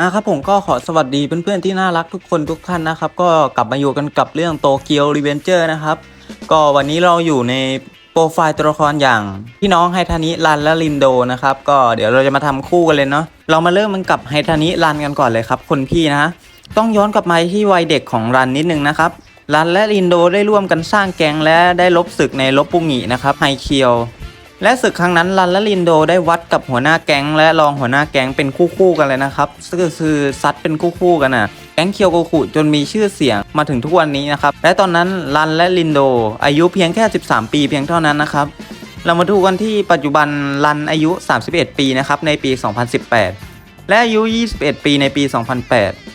อะครับผมก็ขอสวัสดีเพื่อนๆที่น่ารักทุกคนทุกท่านนะครับ ก็กลับมาอยู่กันกับเรื่องโตเกียวรีเวนเจอร์นะครับ ก็วันนี้เราอยู่ในโปรไฟล์ตัวละครอย่างพี่น้องไฮทานิรันและลินโดนะครับ ก็เดี๋ยวเราจะมาทำคู่กันเลยเนาะเรามาเริ่มมันกับไฮทานิรันกันก่อนเลยครับ คนพี่นะ ต้องย้อนกลับมาที่วัยเด็กของรันนิดนึงนะครับรันและลินโดได้ร่วมกันสร้างแก๊งและได้ลบศึกในลบปุงินะครับไฮเคียว และศึกครั้งนั้นรันและลินโดได้วัดกับหัวหน้าแก๊งและรองหัวหน้าแก๊งเป็นคู่คู่ๆกันเลยนะครับก็คือซัดเป็นคู่คู่ๆกันน่ะแก๊งเคียวโกคุจนมีชื่อเสียงมาถึงทุกวันนี้นะครับและตอนนั้นรันและลินโด อายุเพียงแค่ 13 ปีเพียงเท่านั้นนะครับเรามาดูกันที่ปัจจุบันรันอายุ 31 ปีนะครับในปี 2018 และอายุ 21 ปีในปี 2008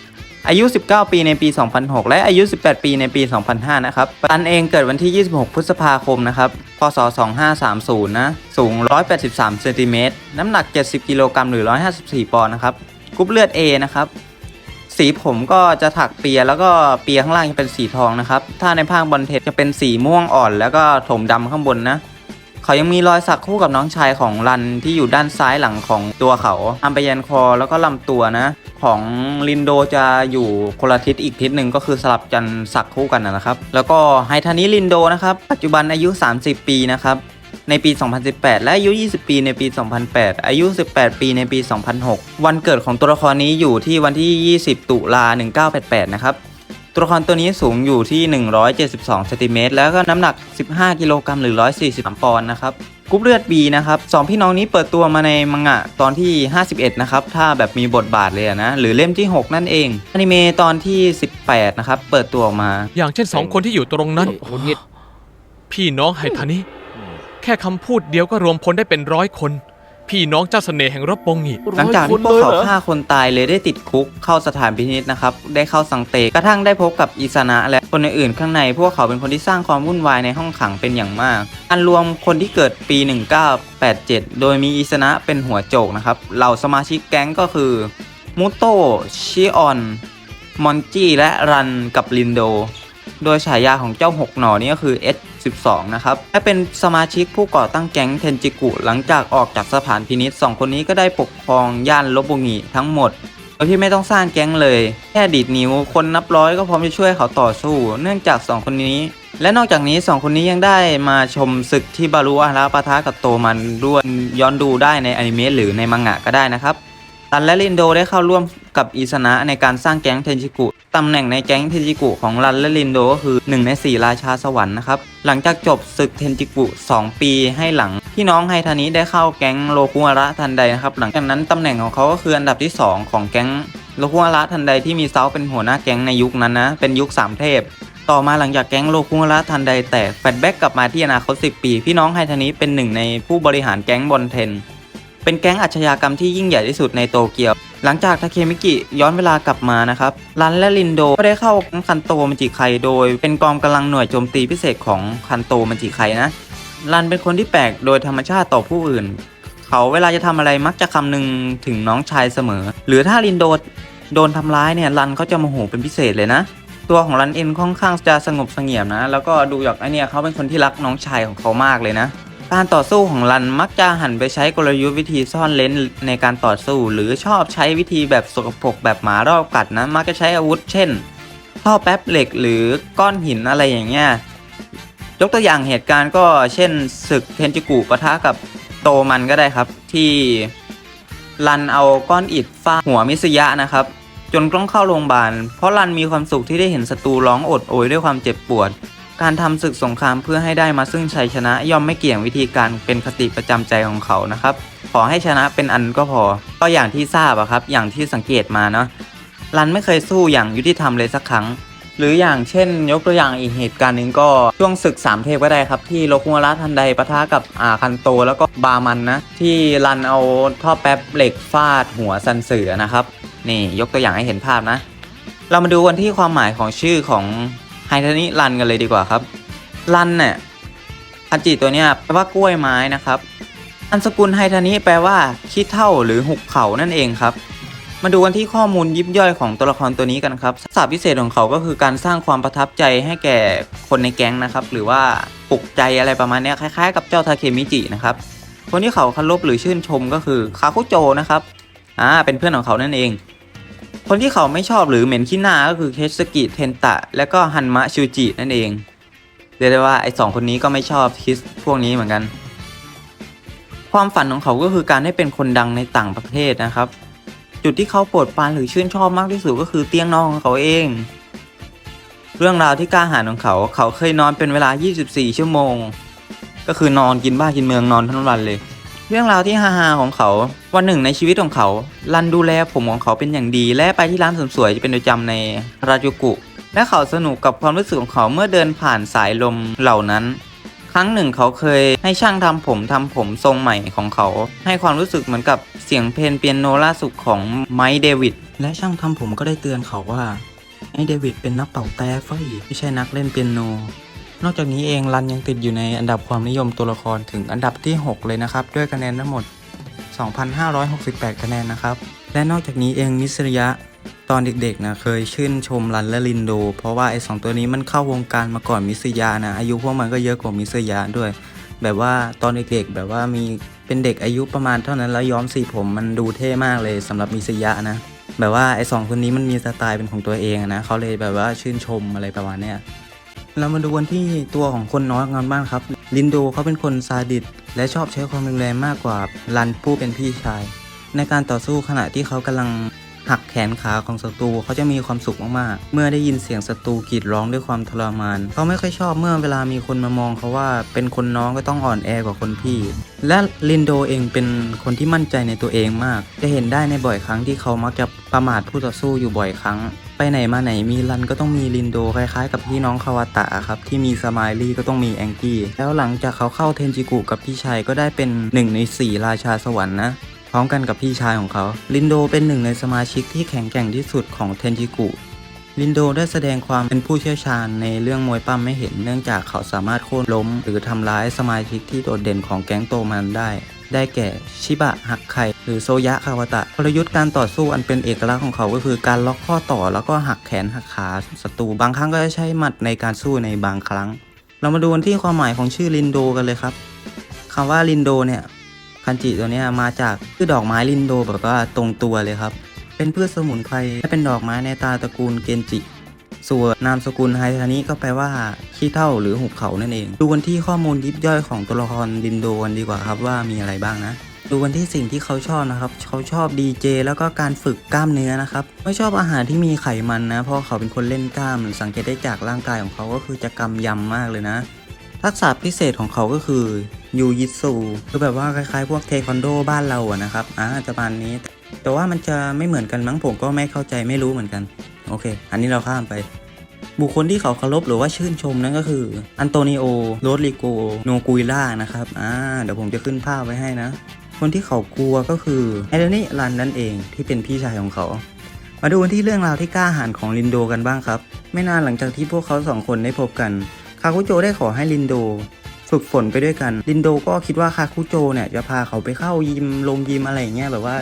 อายุ 19 ปีในปี 2006 และอายุ 18 ปีในปี 2005 นะครับ ตันเองเกิดวันที่ 26 พฤษภาคมนะครับ พศ 2530 นะ สูง 183 เซนติเมตร น้ำหนัก 70 กิโลกรัมหรือ 154 ปอนด์นะครับ กรุ๊ปเลือด A นะครับ สีผมก็จะถักเปียแล้วก็เปียข้างล่างจะเป็นสีทองนะครับ ถ้าในภาคบอลเทสจะเป็นสีม่วงอ่อน แล้วก็ถมดำข้างบนนะ เขายังมีรอยสักคู่กับน้องชายของรันที่อยู่ด้านซ้ายหลังของตัวเขาอัมไปยันคอแล้วก็ลำตัวนะ ของลินโดจะอยู่คนละทิศอีกทิศหนึ่งก็คือสลับกันสักคู่กันนะนะครับ แล้วก็ไฮทานิลินโดนะครับ ปัจจุบันอายุ 30 ปีนะครับในปี 2018 และอายุ 20 ปีในปี 2008 อายุ 18 ปีในปี 2006 วันเกิดของตัวละครนี้อยู่ที่วันที่ 20 ตุลา 1988 นะครับ ตัวละครตัวนี้สูงอยู่ที่ 172เซนติเมตรแล้วก็น้ำหนัก 15 กิโลกรัมหรือ 143 ปอนด์นะครับกรุ๊ปเลือด B นะครับสองพี่น้องนี้เปิดตัวมาในมังงะตอนที่ 51 นะครับ ถ้าแบบมีบทบาทเลยอะนะ หรือเล่มที่ 6 นั่นเองอนิเมะตอนที่ 18 นะครับ เปิดตัวออกมา อย่างเช่นสองคนที่อยู่ตรงนั้น หงุดหงิด พี่น้องไฮทานิแค่คำพูดเดียวก็รวมพลได้เป็นร้อยคน พี่น้องเจ้าเสน่ห์แห่งรบปงงิหลังจากที่พวกเขาฆ่าคนตายเลยได้ติดคุกเข้าสถานพินิจนะครับ ได้เข้าสังเตกระทั่งได้พบกับอิสนะและคนอื่นๆข้างใน พวกเขาเป็นคนที่สร้างความวุ่นวายในห้องขังเป็นอย่างมาก อันรวมคนที่เกิดปี 1987 โดยมีอิสนะเป็นหัวโจกนะครับ เหล่าสมาชิกแก๊งก็คือมุโตะชิออน มอนจี้และรันกับลินโด โดยฉายาของเจ้าหกหน่อนี้ก็คือ S12 นะครับและเป็นสมาชิกผู้ก่อตั้งแก๊งเทนจิกุ หลังจากออกจากสถานพินิษสองคนนี้ก็ได้ปกครองย่านลบบุงิทั้งหมดโดยที่ไม่ต้องสร้างแก๊งเลย แค่ดีดนิ้วคนนับร้อยก็พร้อมจะช่วยเขาต่อสู้ เนื่องจาก 2 คนนี้ และนอกจากนี้ 2 คนนี้ยังได้มาชมศึกที่บารุอาราปะทะกับโตมันด้วยย้อนดูได้ในอนิเมะหรือในมังงะก็ได้นะครับ ตันและลินโดได้เข้าร่วมกับอิสนะในการสร้างแก๊งเทนจิกุ ตำแหน่งในแก๊งเทนจิกุของรันและลินโดก็คือ 1 ใน 4 ราชาสวรรค์นะครับ หลังจากจบศึกเทนจิกุ 2 ปีให้หลัง พี่น้องไฮทานิได้เข้าแก๊งโลคุอาระทันใดนะครับ หลังจากนั้นตำแหน่งของเขาก็คืออันดับที่ 2 ของแก๊งโลคุอาระทันใดที่มีเซาเป็นหัวหน้าแก๊งในยุคนั้นนะ เป็นยุค 3 เทพ ต่อมาหลังจากแก๊งโลคุอาระทันใดแตกแฟลชแบ็กกลับมาที่อนาคต 10 ปี พี่น้องไฮทานิเป็นหนึ่งในผู้บริหารแก๊งบอลเทน เป็นแก๊งอาชญากรรมที่ยิ่งใหญ่ที่สุดในโตเกียว หลังจากทาเคมิกิย้อนเวลากลับมานะครับรันและลินโดก็ได้เข้าคันโตมันจิไคโดย เป็นกองกำลังหน่วยโจมตีพิเศษของคันโตมันจิไคนะรันเป็นคนที่แปลกโดยธรรมชาติต่อผู้อื่น เขาเวลาจะทำอะไรมักจะคำนึงถึงน้องชายเสมอ หรือถ้าลินโดโดนทำร้ายเนี่ยรันเขาจะโมโหเป็นพิเศษเลยนะ ตัวของรันเอ็นค่อนข้างจะสงบเสงี่ยมนะ แล้วก็ดูจากไอเนี่ยเขาเป็นคนที่รักน้องชายของเขามากเลยนะ การต่อสู้ของรันมักจะหันไปใช้กลยุทธ์วิธีซ่อนเลนในการต่อสู้ หรือชอบใช้วิธีแบบสกปรกแบบหมารอบกัดนะ มักจะใช้อาวุธ เช่นท่อแป๊บเหล็กหรือก้อนหินอะไรอย่างเงี้ยยกตัวอย่างเหตุการณ์ก็เช่นศึกเทนจิกุปะทะกับโตมันก็ได้ครับ ที่รันเอาก้อนอิฐฟาหัวมิสยะนะครับ จนต้องเข้าโรงพยาบาลเพราะรันมีความสุขที่ได้เห็นศัตรูร้องโอดโอยด้วยความเจ็บปวด การทำศึกสงครามเพื่อให้ได้มาซึ่งชัยชนะย่อมไม่เกี่ยงวิธีการเป็นคติประจำใจของเขานะครับ ขอให้ชนะเป็นอันก็พอ ก็อย่างที่ทราบอะครับ อย่างที่สังเกตมาเนาะรันไม่เคยสู้อย่างยุติธรรมเลยสักครั้ง หรืออย่างเช่น ยกตัวอย่างอีกเหตุการณ์หนึ่งก็ช่วงศึกสามเทพก็ได้ครับ ที่โลคุอาระทันใดปะทะกับอาคันโตแล้วก็บามันนะ ที่รันเอาท่อแป๊บเหล็กฟาดหัวซันเสือนะครับ นี่ยกตัวอย่างให้เห็นภาพนะ เรามาดูกันที่ความหมายของชื่อของ ไฮทานิรันกันเลยดีกว่าครับรันเนี่ยคันจิตัวเนี้ยแปลว่ากล้วยไม้นะครับอันสกุลไฮทานิแปลว่าขี้เท่าหรือหุบเขานั่นเองครับ มาดูกันที่ข้อมูลยิบย่อยของตัวละครตัวนี้กันครับศัพท์พิเศษของเขาก็คือการสร้างความประทับใจให้แก่คนในแก๊งนะครับ หรือว่าปลุกใจอะไรประมาณนี้คล้ายๆ กับเจ้าทาเคมิจินะครับคนที่เขาเคารพหรือชื่นชมก็คือคาคุโจนะครับอ่าเป็นเพื่อนของเขานั่นเอง คนที่เขาไม่ชอบหรือเหม็นขี้หน้าก็คือเคสกิเทนตะ และก็ฮันมะชูจินั่นเองเรียกได้ว่าไอ้สองคนนี้ก็ไม่ชอบคิสพวกนี้เหมือนกัน ความฝันของเขาก็คือการได้เป็นคนดังในต่างประเทศนะครับ จุดที่เขาโปรดปรานหรือชื่นชอบมากที่สุดก็คือเตียงนอนของเขาเอง เรื่องราวที่กล้าหาญของเขา เขาเคยนอนเป็นเวลา 24 ชั่วโมง ก็คือนอนกินบ้ากินเมืองนอนทั้งวันเลย เรื่องราวที่ฮาๆของเขา วันหนึ่งในชีวิตของเขา รันดูแลผมของเขาเป็นอย่างดี และไปที่ร้านเสริมสวยเป็นประจำในราจูกุ และเขาสนุกกับความรู้สึกของเขาเมื่อเดินผ่านสายลมเหล่านั้น ครั้งหนึ่งเขาเคยให้ช่างทำผมทำผมทรงใหม่ของเขา ให้ความรู้สึกเหมือนกับเสียงเพลงเปียโนล่าสุดของไมค์เดวิดและช่างทำผมก็ได้เตือนเขาว่าไมค์เดวิดเป็นนักเป่าแต่เฟ้ยไม่ใช่นักเล่นเปียโน นอกจากนี้เองรันยังติดอยู่ในอันดับความนิยมตัวละครถึงอันดับที่ 6 เลยนะครับ ด้วยคะแนนทั้งหมด 2,568 คะแนนนะครับ และนอกจากนี้เองมิสริยะตอนเด็กๆนะเคยชื่นชมรันและลินโด เพราะว่าไอ้สองตัวนี้มันเข้าวงการมาก่อนมิสริยะนะอายุพวกมันก็เยอะกว่ามิสริยะด้วย แบบว่าตอนเด็กๆแบบว่ามีเป็นเด็กอายุประมาณเท่านั้นแล้วย้อมสีผมมันดูเท่มากเลยสำหรับมิสริยะนะแบบว่าไอ้สองคนนี้มันมีสไตล์เป็นของตัวเองนะเขาเลยแบบว่าชื่นชมอะไรประมาณเนี้ย เรามาดูกันที่ตัวของคนน้อยกันบ้างครับ ลินโดเขาเป็นคนซาดิสและชอบใช้ความรุนแรงมากกว่ารันผู้เป็นพี่ชาย ในการต่อสู้ขณะที่เขากำลังหักแขนขาของศัตรูเขาจะมีความสุขมากๆ เมื่อได้ยินเสียงศัตรูกรีดร้องด้วยความทรมาน เขาไม่ค่อยชอบเมื่อเวลามีคนมามองเขาว่าเป็นคนน้องก็ต้องอ่อนแอกว่าคนพี่ และลินโดเองเป็นคนที่มั่นใจในตัวเองมาก จะเห็นได้ในบ่อยครั้งที่เขามักจะประมาทผู้ต่อสู้อยู่บ่อยครั้ง ไปไหนมาไหนมีรันก็ต้องมีลินโดคล้ายๆ กับพี่น้องคาวาตะครับที่มีสมายลี่ก็ต้องมีแองกี้แล้วหลังจากเขาเข้าเทนจิกุกับพี่ชายก็ได้เป็นหนึ่งในสี่ราชาสวรรค์นะพร้อมกันกับพี่ชายของเขาลินโดเป็นหนึ่งในสมาชิกที่แข็งแกร่งที่สุดของเทนจิกุลินโดได้แสดงความเป็นผู้เชี่ยวชาญในเรื่องมวยปั้มไม่เห็นเนื่องจากเขาสามารถโค่นล้ม หรือทำร้ายสมาชิกที่โดดเด่นของแก๊งโตมันได้ ได้แก่ชิบะหักไข่หรือโซยะคาวตะกลยุทธ์การต่อสู้อันเป็นเอกลักษณ์ของเขาก็คือการล็อกข้อต่อแล้วก็หักแขนหักขาศัตรูบางครั้งก็จะใช้หมัดในการสู้ในบางครั้ง เรามาดูกันที่ความหมายของชื่อลินโดกันเลยครับคำว่าลินโดเนี่ยคันจิตัวนี้มาจากพืชดอกไม้ลินโดแบบว่าตรงตัวเลยครับ เป็นพืชสมุนไพรและเป็นดอกไม้ในตาตระกูลเกนจิ ส่วนนามสกุลไฮทานิก็แปลว่าขี้เท่าหรือหุบเขานั่นเอง ดูกันที่ข้อมูลยิบย่อยของตัวละครลินโดกันดีกว่าครับว่ามีอะไรบ้างนะดูกันที่สิ่งที่เขาชอบนะครับ เขาชอบดีเจแล้วก็การฝึกกล้ามเนื้อนะครับ ไม่ชอบอาหารที่มีไขมันนะ เพราะเขาเป็นคนเล่นกล้าม สังเกตได้จากร่างกายของเขาก็คือจะกำยำมากเลยนะ ทักษะพิเศษของเขาก็คือยูยิสูคือแบบว่าคล้ายๆ พวกเทควันโดบ้านเราอะนะครับ อ่าจะประมาณนี้ แต่ว่ามันจะไม่เหมือนกันมั้งผมก็ไม่เข้าใจไม่รู้เหมือนกัน โอเค อันนี้เราข้ามไป บุคคลที่เขาเคารพหรือว่าชื่นชมนั่นก็คือ อันโตนิโอ โรดริโก โนกุยล่านะครับ อ่า เดี๋ยวผมจะขึ้นภาพไว้ให้นะ คนที่เขากลัวก็คือไอเดนี่รันนั่นเองที่เป็นพี่ชายของเขา มาดูกันที่เรื่องราวที่กล้าหาญของลินโดกันบ้างครับ ไม่นานหลังจากที่พวกเขาสองคนได้พบกัน คาคุโจได้ขอให้ลินโดฝึกฝนไปด้วยกัน ลินโดก็คิดว่าคาคุโจเนี่ยจะพาเขาไปเข้ายิมลงยิมอะไรอย่างเงี้ยแบบว่า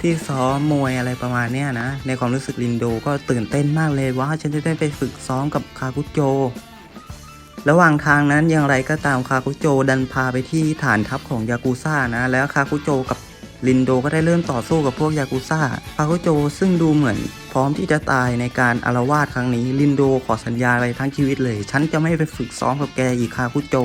ที่ซ้อมมวยอะไรประมาณเนี้ยนะ ในความรู้สึกลินโดก็ตื่นเต้นมากเลยว่าฉันจะได้ไปฝึกซ้อมกับคาคุโจ ระหว่างทางนั้นอย่างไรก็ตามคาคุโจดันพาไปที่ฐานทัพของยากูซ่านะ แล้วคาคุโจกับลินโดก็ได้เริ่มต่อสู้กับพวกยากูซ่าคาคุโจซึ่งดูเหมือน พร้อมที่จะตายในการอารวาสครั้งนี้ ลินโดขอสัญญาไปทั้งชีวิตเลย ฉันจะไม่ไปฝึกซ้อมกับแกอีกคาคุโจ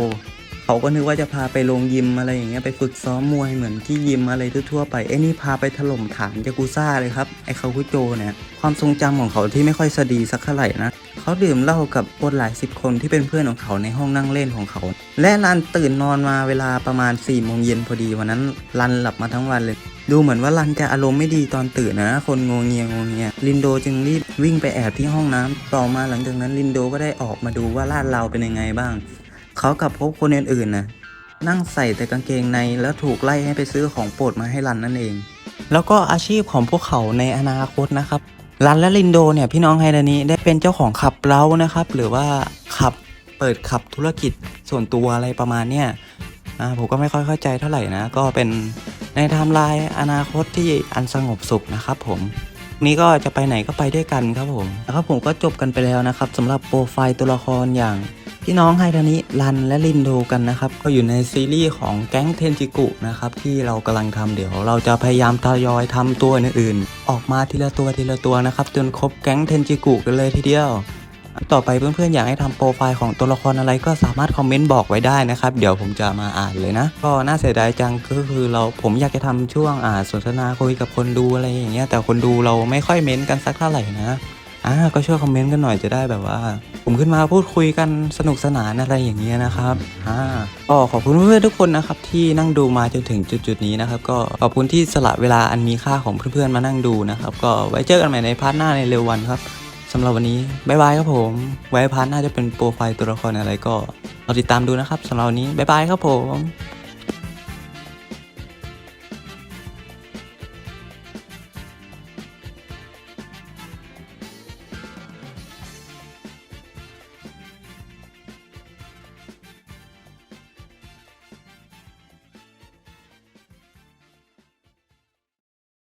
เขาก็นึกว่าจะพาไปลงยิมอะไรอย่างเงี้ยไปฝึกซ้อมมวยเหมือนที่ยิมอะไรทั่วๆไปไอ้นี่พาไปถล่มฐานยากูซ่าเลยครับไอ้คาคุโจเนี่ยความทรงจำของเขาที่ไม่ค่อยสดีสักเท่าไหร่นะเขาดื่มเหล้ากับคนหลายสิบคนที่เป็นเพื่อนของเขาในห้องนั่งเล่นของเขา และรันตื่นนอนมาเวลาประมาณ4ี่โมงเย็นพอดีวันนั้นรันหลับมาทั้งวันเลยดูเหมือนว่ารันจะอารมณ์ไม่ดีตอนตื่นนะ คนงงเงียงงเงียลินโดจึงรีบวิ่งไปแอบที่ห้องน้ำต่อมาหลังจากนั้นลินโดก็ได้ออกมาดูว่าลาดเราเป็นยังไงบ้าง เขากลับพบคนอื่นๆนะนั่งใส่แต่กางเกงในแล้วถูกไล่ให้ไปซื้อของโปรดมาให้รันนั่นเอง แล้วก็อาชีพของพวกเขาในอนาคตนะครับรันและลินโดเนี่ยพี่น้องไฮดานิได้เป็นเจ้าของขับเล้านะครับ หรือว่าขับเปิดขับธุรกิจส่วนตัวอะไรประมาณเนี้ยผมก็ไม่ค่อยเข้าใจเท่าไหร่นะ ก็เป็นในไทม์ไลน์อนาคตที่อันสงบสุขนะครับผม นี้ก็จะไปไหนก็ไปด้วยกันครับผมนะครับผมก็จบกันไปแล้วนะครับสำหรับโปรไฟล์ตัวละครอย่างพี่น้องไฮทานิรันและลินโดกันนะครับ ก็อยู่ในซีรีส์ของแก๊งเทนจิกุนะครับที่เรากำลังทำเดี๋ยว เราจะพยายามทยอยทำตัวอื่นๆ ออกมาทีละตัวทีละตัวนะครับ จนครบแก๊งเทนจิกุกันเลยทีเดียว ต่อไปเพื่อนๆอยากให้ทำโปรไฟล์ของตัวละครอะไรก็สามารถคอมเมนต์บอกไว้ได้นะครับ เดี๋ยวผมจะมาอ่านเลยนะ ก็น่าเสียดายจังก็คือเราผมอยากจะทำช่วงอ่าสนทนาคุยกับคนดูอะไรอย่างเงี้ยแต่คนดูเราไม่ค่อยเม้นต์กันสักเท่าไหร่นะอ่าก็ช่วยคอมเมนต์กันหน่อยจะได้แบบว่า ผมขึ้นมาพูดคุยกันสนุกสนานอะไรอย่างเงี้ยนะครับอ่าก็ขอบคุณเพื่อนๆทุกคนนะครับที่นั่งดูมาจนถึงจุดๆนี้นะครับ ก็ขอบคุณที่สละเวลาอันมีค่าของเพื่อนๆมานั่งดูนะครับ ก็ไว้เจอกันใหม่ในพาร์ทหน้าในเร็ววันครับ สำหรับวันนี้บายบายครับผม ไว้พาร์ทหน้าจะเป็นโปรไฟล์ตัวละครอะไรก็เราติดตามดูนะครับสำหรับวันนี้บายบายครับผม